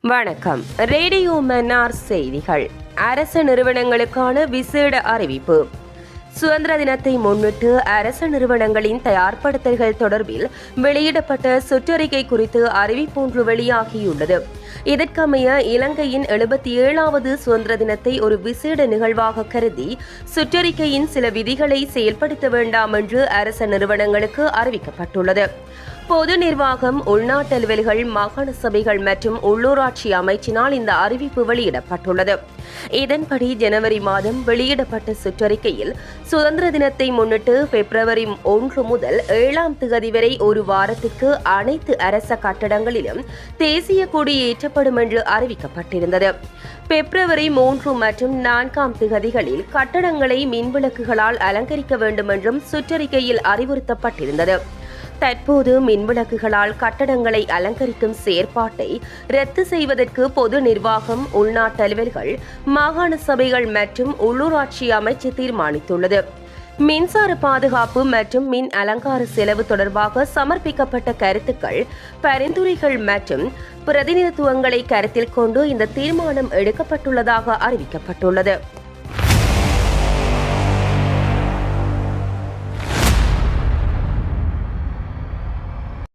வணக்கம். ரேடியோ மன்னார் செய்திகள். அரசு நிறுவனங்களுக்கான விசேட அறிவிப்பு. சுதந்திர தினத்தை முன்னிட்டு அரசு நிறுவனங்களின் தயார்படுத்தல்கள் தொடர்பில் வெளியிடப்பட்ட சுற்றறிக்கை குறித்து அறிவிப்பொன்று வெளியாகியுள்ளது. இதற்கமைய இலங்கையின் எழுபத்தி ஏழாவது சுதந்திர தினத்தை ஒரு விசேட நிகழ்வாக கருதி சுற்றறிக்கையின் சில விதிகளை செயல்படுத்த வேண்டாம் என்று அரச நிறுவனங்களுக்கு அறிவிக்கப்பட்டுள்ளது. பொது நிர்வாகம் உள்நாட்டு அலுவல்கள் மாகாண சபைகள் மற்றும் உள்ளூராட்சி அமைச்சினால் இந்த அறிவிப்பு வெளியிடப்பட்டுள்ளது. இதன்படி ஜனவரி மாதம் வெளியிடப்பட்ட சுற்றறிக்கையில் சுதந்திர தினத்தை முன்னிட்டு பிப்ரவரி ஒன்று முதல் ஏழாம் திகதி வரை ஒரு வாரத்துக்கு அனைத்து அரச கட்டடங்களிலும் தேசிய கொடி ஏற்றப்படும் என்று அறிவிக்கப்பட்டிருந்தது. பிப்ரவரி மூன்று மற்றும் நான்காம் திகதிகளில் கட்டடங்களை மின்விளக்குகளால் அலங்கரிக்க வேண்டும் என்றும் சுற்றறிக்கையில் அறிவுறுத்தப்பட்டிருந்தது. தற்போது மின்விளக்குகளால் கட்டடங்களை அலங்கரிக்கும் செயற்பாட்டை ரத்து செய்வதற்கு பொது நிர்வாகம் உள்நாட்டலைவர்கள் மாகாண சபைகள் மற்றும் உள்ளூராட்சி அமைச்சு தீர்மானித்துள்ளது. மின்சார பாதுகாப்பு மற்றும் மின் அலங்கார செலவு தொடர்பாக சமர்ப்பிக்கப்பட்ட கருத்துக்கள் பரிந்துரைகள் மற்றும் பிரதிநிதித்துவங்களை கருத்தில் கொண்டு இந்த தீர்மானம் எடுக்கப்பட்டுள்ளதாக அறிவிக்கப்பட்டுள்ளது.